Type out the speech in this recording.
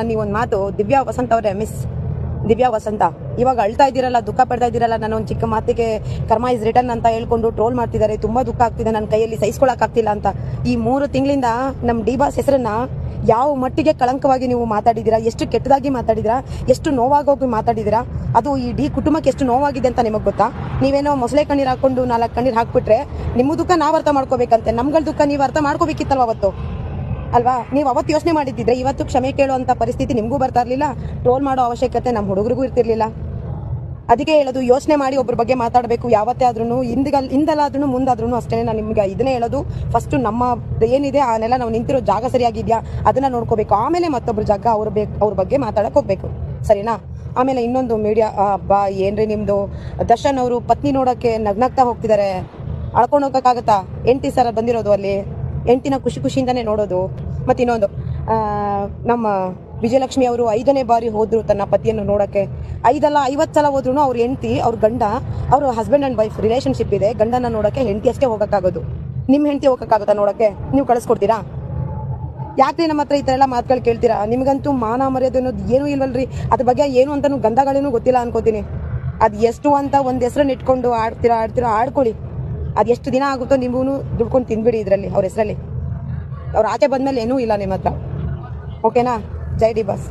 ನನಗೆ ಒಂದು ಮಾತು, ದಿವ್ಯಾ ವಸಂತ ಅವರೇ ಮಿಸ್ ದಿವ್ಯಾ ವಸಂತ. ಇವಾಗ ಅಳ್ತಾ ಇದ್ದೀರಲ್ಲ, ದುಃಖ ಪಡ್ತಾ ಇದ್ದೀರಲ್ಲ, ನಾನು ಒಂದು ಚಿಕ್ಕ ಮಾತಿಗೆ, ಕರ್ಮ ಇಸ್ ರಿಟರ್ನ್ ಅಂತ ಹೇಳ್ಕೊಂಡು ಟ್ರೋಲ್ ಮಾಡ್ತಿದ್ದಾರೆ. ತುಂಬಾ ದುಃಖ ಆಗ್ತಿದೆ ನನ್ನ ಕೈಯಲ್ಲಿ, ಸಹಿಸ್ಕೊಳಕ್ ಆಗ್ತಿಲ್ಲ ಅಂತ. ಈ ಮೂರು ತಿಂಗಳಿಂದ ನಮ್ಮ ಡಿ ಬಾಸ್ ಹೆಸರನ್ನ ಯಾವ ಮಟ್ಟಿಗೆ ಕಳಂಕವಾಗಿ ನೀವು ಮಾತಾಡಿದ್ದೀರಾ, ಎಷ್ಟು ಕೆಟ್ಟದಾಗಿ ಮಾತಾಡಿದ್ದೀರಾ, ಎಷ್ಟು ನೋವಾಗೋಗಿ ಮಾತಾಡಿದ್ದೀರಾ, ಅದು ಈ ಡಿ ಕುಟುಂಬಕ್ಕೆ ಎಷ್ಟು ನೋವಾಗಿದೆ ಅಂತ ನಿಮಗೆ ಗೊತ್ತಾ? ನೀವೇನೋ ಮೊಸಳೆ ಕಣ್ಣೀರು ಹಾಕೊಂಡು ನಾಲ್ಕು ಕಣ್ಣೀರು ಹಾಕ್ಬಿಟ್ರೆ, ನಿಮ್ಮ ದುಃಖ ನಾವು ಅರ್ಥ ಮಾಡ್ಕೋಬೇಕಂತೆ. ನಮ್ಗಳ ದುಃಖ ನೀವು ಅರ್ಥ ಮಾಡ್ಕೋಬೇಕಿತ್ತಲ್ವ ಅವತ್ತು? ಅಲ್ವಾ? ನೀವು ಅವತ್ತು ಯೋಚನೆ ಮಾಡಿದ್ದಿದ್ರೆ ಇವತ್ತು ಕ್ಷಮೆ ಕೇಳುವಂತ ಪರಿಸ್ಥಿತಿ ನಿಮಗೂ ಬರ್ತಾ ಇರಲಿಲ್ಲ, ಟ್ರೋಲ್ ಮಾಡೋ ಅವಶ್ಯಕತೆ ನಮ್ಮ ಹುಡುಗರಿಗೂ ಇರ್ತಿರ್ಲಿಲ್ಲ. ಅದಕ್ಕೆ ಹೇಳೋದು, ಯೋಚನೆ ಮಾಡಿ ಒಬ್ಬರ ಬಗ್ಗೆ ಮಾತಾಡಬೇಕು, ಯಾವತ್ತೇ ಆದ್ರೂ ಹಿಂದಗಲ್ ಹಿಂದಲಾದ್ರೂ ಮುಂದಾದ್ರೂ ಅಷ್ಟೇ ನಾನು ನಿಮ್ಗೆ ಇದನ್ನೇ ಹೇಳೋದು. ಫಸ್ಟ್ ನಮ್ಮ ಏನಿದೆ ಆ ನಾವು ನಿಂತಿರೋ ಜಾಗ ಸರಿಯಾಗಿದೆಯಾ? ಅದನ್ನ ನೋಡ್ಕೋಬೇಕು. ಆಮೇಲೆ ಮತ್ತೊಬ್ಬರ ಜಾಗ ಅವ್ರ ಬೇಕು ಅವ್ರ ಬಗ್ಗೆ ಮಾತಾಡಕ್ ಹೋಗ್ಬೇಕು. ಸರಿನಾ? ಆಮೇಲೆ ಇನ್ನೊಂದು ಮೀಡಿಯಾ ಬಾ, ಏನ್ರಿ ನಿಮ್ದು? ದರ್ಶನ್ ಅವರು ಪತ್ನಿ ನೋಡಕ್ಕೆ ನಗ್ನಗ್ತಾ ಹೋಗ್ತಿದ್ದಾರೆ ಅಳ್ಕೊಂಡು ಹೋಗಕ್ಕಾಗತ್ತಾ? ಎಂಟಿ ಸರ್ ಬಂದಿರೋದು ಅಲ್ಲಿ? ಎಂಟಿನ ಖುಷಿ ಖುಷಿಯಿಂದನೇ ನೋಡೋದು. ಮತ್ತೆ ಇನ್ನೊಂದು ನಮ್ಮ ವಿಜಯಲಕ್ಷ್ಮಿ ಅವರು ಐದನೇ ಬಾರಿ ಹೋದ್ರು ತನ್ನ ಪತಿಯನ್ನು ನೋಡಕ್ಕೆ. ಐದಲ್ಲ ಐವತ್ತು ಸಲ ಹೋದ್ರು ಅವ್ರ ಹೆಂಡತಿ, ಅವ್ರ ಗಂಡ, ಅವ್ರ ಹಸ್ಬೆಂಡ್ ಅಂಡ್ ವೈಫ್ ರಿಲೇಶನ್ಶಿಪ್ ಇದೆ. ಗಂಡನ ನೋಡಕ್ಕೆ ಹೆಂಡತಿ ಅಷ್ಟೇ ಹೋಗಕ್ಕಾಗೋದು. ನಿಮ್ಮ ಹೆಂಡತಿ ಹೋಗಕ್ಕಾಗುತ್ತಾ ನೋಡಕ್ಕೆ? ನೀವು ಕಳಿಸ್ಕೊಡ್ತೀರಾ? ಯಾಕ್ರಿ ನಮ್ಮ ಹತ್ರ ಈ ಥರ ಎಲ್ಲ ಮಾತುಗಳು ಕೇಳ್ತೀರಾ? ನಿಮಗಂತೂ ಮಾನ ಮರ್ಯಾದೆ ಅನ್ನೋದು ಏನೂ ಇಲ್ವಲ್ರಿ? ಅದ್ರ ಬಗ್ಗೆ ಏನು ಅಂತಲೂ ಗಂಧಗಳೇನು ಗೊತ್ತಿಲ್ಲ ಅನ್ಕೋತೀನಿ. ಅದು ಎಷ್ಟು ಅಂತ ಒಂದು ಹೆಸರನ್ನ ಇಟ್ಕೊಂಡು ಆಡ್ತೀರಾ ಆಡ್ತೀರಾ, ಆಡ್ಕೊಳ್ಳಿ. ಅದು ಎಷ್ಟು ದಿನ ಆಗುತ್ತೋ ನಿಮಗೂ ದುಡ್ಕೊಂಡು ತಿನ್ಬಿಡಿ ಇದರಲ್ಲಿ, ಅವ್ರ ಹೆಸರಲ್ಲಿ. ಅವ್ರ ಆಚೆ ಬಂದಮೇಲೆ ಏನೂ ಇಲ್ಲ ನಿಮ್ಮ ಹತ್ರ ಓಕೆನಾ ಜೈ ಡಿ ಬಾಸ್.